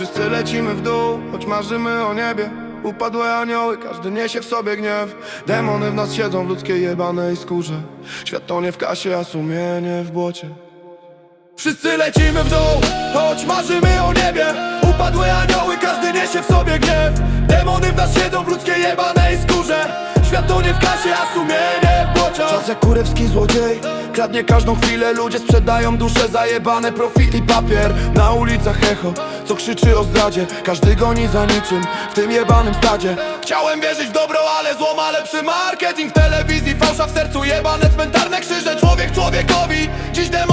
Wszyscy lecimy w dół, choć marzymy o niebie. Upadłe anioły, każdy niesie w sobie gniew. Demony w nas siedzą w ludzkiej jebanej skórze. Świat tonie w kasie, a sumienie w błocie. Wszyscy lecimy w dół, choć marzymy o niebie. Upadłe anioły, każdy niesie w sobie gniew. Demony w nas siedzą w ludzkiej jebanej skórze Świat tonie w kasie, a sumienie w błocie Czas jak kurewski złodziej Kradnie każdą chwilę, ludzie sprzedają dusze Zajebane profit i papier. Na ulicach echo, co krzyczy o zdradzie. Każdy goni za niczym, w tym jebanym stadzie. Chciałem wierzyć w dobro, ale zło ma lepszy marketing W telewizji fałsza w sercu, jebane cmentarne krzyże. Człowiek człowiekowi, dziś demonem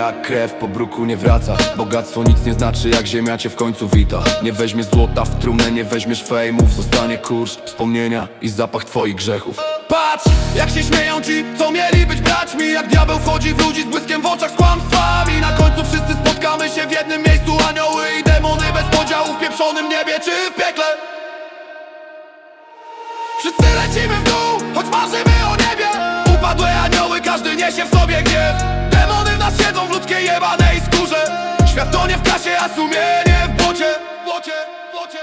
jak krew, po bruku nie wraca. Bogactwo nic nie znaczy, jak ziemia cię w końcu wita. Nie weźmiesz złota w trumnę, nie weźmiesz fejmów. Zostanie kurz, wspomnienia i zapach twoich grzechów. Patrz, jak się śmieją ci, co mieli być braćmi. Jak diabeł wchodzi w ludzi z błyskiem w oczach, z kłamstwami. Na końcu wszyscy spotkamy się w jednym miejscu. Anioły i demony bez podziału w pieprzonym niebie czy w piekle. Wszyscy lecimy w dół, choć marzymy Katonie w klasie, a sumienie w bocie, bocie, bocie.